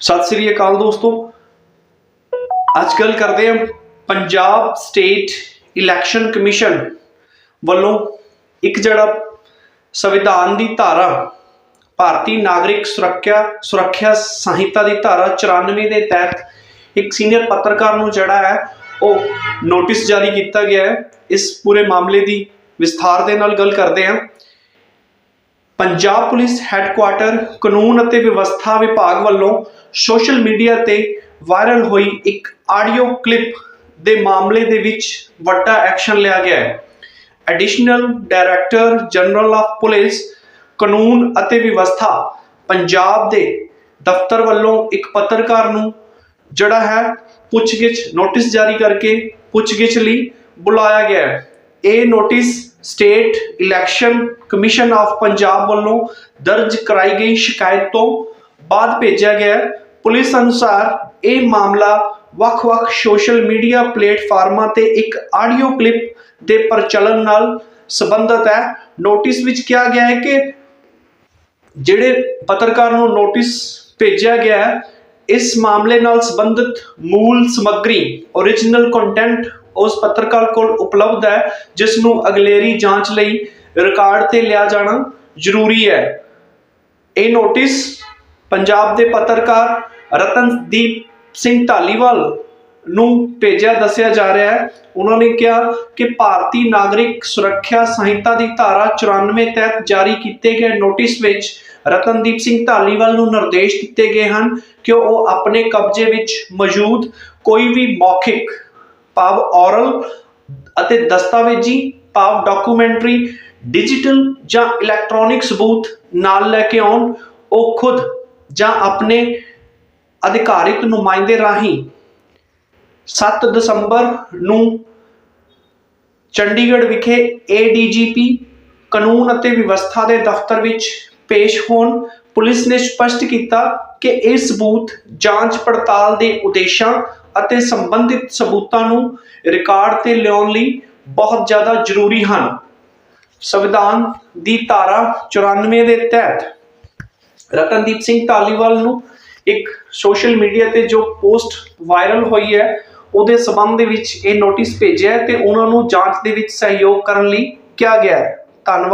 ਸਤਿ ਸ੍ਰੀ ਅਕਾਲ ਦੋਸਤੋ। ਅੱਜ ਗੱਲ ਕਰਦੇ ਹਾਂ ਪੰਜਾਬ ਸਟੇਟ ਇਲੈਕਸ਼ਨ ਕਮਿਸ਼ਨ ਵੱਲੋਂ ਇੱਕ ਜਿਹੜਾ ਸੰਵਿਧਾਨ ਦੀ ਧਾਰਾ, ਭਾਰਤੀ ਨਾਗਰਿਕ ਸੁਰੱਖਿਆ ਸੁਰੱਖਿਆ ਸੰਹਿਤਾ ਦੀ ਧਾਰਾ 94 ਦੇ ਤਹਿਤ ਇੱਕ ਸੀਨੀਅਰ ਪੱਤਰਕਾਰ ਨੂੰ ਜਿਹੜਾ ਹੈ, ਉਹ ਨੋਟਿਸ ਜਾਰੀ ਕੀਤਾ ਗਿਆ ਹੈ। ਇਸ ਪੂਰੇ ਮਾਮਲੇ ਦੀ ਵਿਸਥਾਰ ਦੇ ਨਾਲ ਗੱਲ ਕਰਦੇ ਹਾਂ। ਪੰਜਾਬ ਪੁਲਿਸ ਹੈੱਡਕੁਆਟਰ ਕਾਨੂੰਨ ਅਤੇ ਵਿਵਸਥਾ ਵਿਭਾਗ ਵੱਲੋਂ ਸੋਸ਼ਲ ਮੀਡੀਆ ਤੇ ਵਾਇਰਲ ਹੋਈ ਇੱਕ ਆਡੀਓ ਕਲਿੱਪ ਦੇ ਮਾਮਲੇ ਦੇ ਵਿੱਚ ਵੱਡਾ ਐਕਸ਼ਨ ਲਿਆ ਗਿਆ ਹੈ। Additional director general of police ਕਾਨੂੰਨ ਅਤੇ ਵਿਵਸਥਾ ਪੰਜਾਬ ਦੇ ਦਫ਼ਤਰ ਵੱਲੋਂ ਇੱਕ ਪੱਤਰਕਾਰ ਨੂੰ ਜਿਹੜਾ ਹੈ ਪੁੱਛਗਿੱਛ, ਨੋਟਿਸ ਜਾਰੀ ਕਰਕੇ ਪੁੱਛਗਿੱਛ ਲਈ ਬੁਲਾਇਆ ਗਿਆ ਹੈ। ਇਹ notice state election commission of Punjab ਵੱਲੋਂ ਦਰਜ ਕਰਾਈ ਗਈ ਸ਼ਿਕਾਇਤ ਤੋਂ ਬਾਅਦ ਭੇਜਿਆ ਗਿਆ ਪੁਲਿਸ ਅਨੁਸਾਰ ਇਹ ਮਾਮਲਾ ਵੱਖ-ਵੱਖ ਸੋਸ਼ਲ ਮੀਡੀਆ ਪਲੇਟਫਾਰਮਾਂ ਤੇ ਇੱਕ ਆਡੀਓ ਕਲਿੱਪ ਦੇ ਪ੍ਰਚਲਨ ਨਾਲ ਸੰਬੰਧਿਤ ਹੈ। ਨੋਟਿਸ ਵਿੱਚ ਕਿਹਾ ਗਿਆ ਹੈ ਕਿ ਜਿਹੜੇ ਪੱਤਰਕਾਰ ਨੂੰ ਨੋਟਿਸ ਭੇਜਿਆ ਗਿਆ ਹੈ, ਇਸ ਮਾਮਲੇ ਨਾਲ ਸੰਬੰਧਿਤ ਮੂਲ ਸਮੱਗਰੀ origignal ਕੰਟੈਂਟ ਉਸ ਪੱਤਰਕਾਰ ਕੋਲ ਉਪਲਬਧ ਹੈ ਜਿਸ ਨੂੰ ਅਗਲੇਰੀ ਜਾਂਚ ਲਈ ਰਿਕਾਰਡ ਤੇ ਲਿਆ ਜਾਣਾ ਜ਼ਰੂਰੀ ਹੈ। ਇਹ ਨੋਟਿਸ ਪੰਜਾਬ ਦੇ ਪੱਤਰਕਾਰ ਰਤਨਦੀਪ ਸਿੰਘ ਢਾਲੀਵਾਲ ਨੂੰ ਭੇਜਿਆ, ਦੱਸਿਆ ਜਾ ਰਿਹਾ ਹੈ। ਉਹਨਾਂ ਨੇ ਕਿਹਾ ਕਿ ਭਾਰਤੀ ਨਾਗਰਿਕ ਸੁਰੱਖਿਆ ਸੰਹਿਤਾ ਦੀ ਧਾਰਾ 94 ਤਹਿਤ ਜਾਰੀ ਕੀਤੇ ਗਏ ਨੋਟਿਸ ਵਿੱਚ ਰਤਨਦੀਪ ਸਿੰਘ ਢਾਲੀਵਾਲ ਨੂੰ ਨਿਰਦੇਸ਼ ਦਿੱਤੇ ਗਏ ਹਨ ਕਿ ਉਹ ਆਪਣੇ ਕਬਜ਼ੇ ਵਿੱਚ ਮੌਜੂਦ ਕੋਈ ਵੀ ਮੌਖਿਕ ਭਾਵ ਔਰਲ ਅਤੇ ਦਸਤਾਵੇਜ਼ੀ, ਭਾਵ ਡਾਕੂਮੈਂਟਰੀ ਡਿਜੀਟਲ ਜਾਂ ਇਲੈਕਟ੍ਰੋਨਿਕ ਸਬੂਤ ਨਾਲ ਲੈ ਕੇ ਆਉਣ, ਉਹ ਖੁਦ ਜਾਂ ਆਪਣੇ ਅਧਿਕਾਰਿਤ ਨੁਮਾਇੰਦੇ ਰਾਹੀਂ 7 ਦਸੰਬਰ ਨੂੰ ਚੰਡੀਗੜ੍ਹ ਵਿਖੇ ਏਡੀਜੀਪੀ ਕਾਨੂੰਨ ਅਤੇ ਵਿਵਸਥਾ ਦੇ ਦਫ਼ਤਰ ਵਿੱਚ ਪੇਸ਼ ਹੋਣ, ਪੁਲਿਸ ਨੇ ਸਪਸ਼ਟ ਕੀਤਾ ਕਿ ਇਹ ਸਬੂਤ ਜਾਂਚ ਪੜਤਾਲ ਦੇ ਉਦੇਸ਼ਾਂ ਅਤੇ ਸੰਬੰਧਿਤ ਸਬੂਤਾਂ ਨੂੰ ਰਿਕਾਰਡ ਤੇ ਲਿਆਉਣ ਲਈ ਬਹੁਤ ਜ਼ਿਆਦਾ ਜ਼ਰੂਰੀ ਹਨ। ਸੰਵਿਧਾਨ ਦੀ ਧਾਰਾ 94 ਦੇ ਤਹਿਤ ਰਤਨਦੀਪ ਸਿੰਘ ਧਾਲੀਵਾਲ ਨੂੰ ਇੱਕ ਸੋਸ਼ਲ ਮੀਡੀਆ ਤੇ ਜੋ ਪੋਸਟ ਵਾਇਰਲ ਹੋਈ ਹੈ, ਉਹਦੇ ਸਬੰਧ ਦੇ ਵਿੱਚ ਇਹ ਨੋਟਿਸ ਭੇਜਿਆ ਹੈ ਤੇ ਉਹਨਾਂ ਨੂੰ ਜਾਂਚ ਦੇ ਵਿੱਚ ਸਹਿਯੋਗ ਕਰਨ ਲਈ ਕਿਹਾ ਗਿਆ ਹੈ। ਧੰਨਵਾਦ।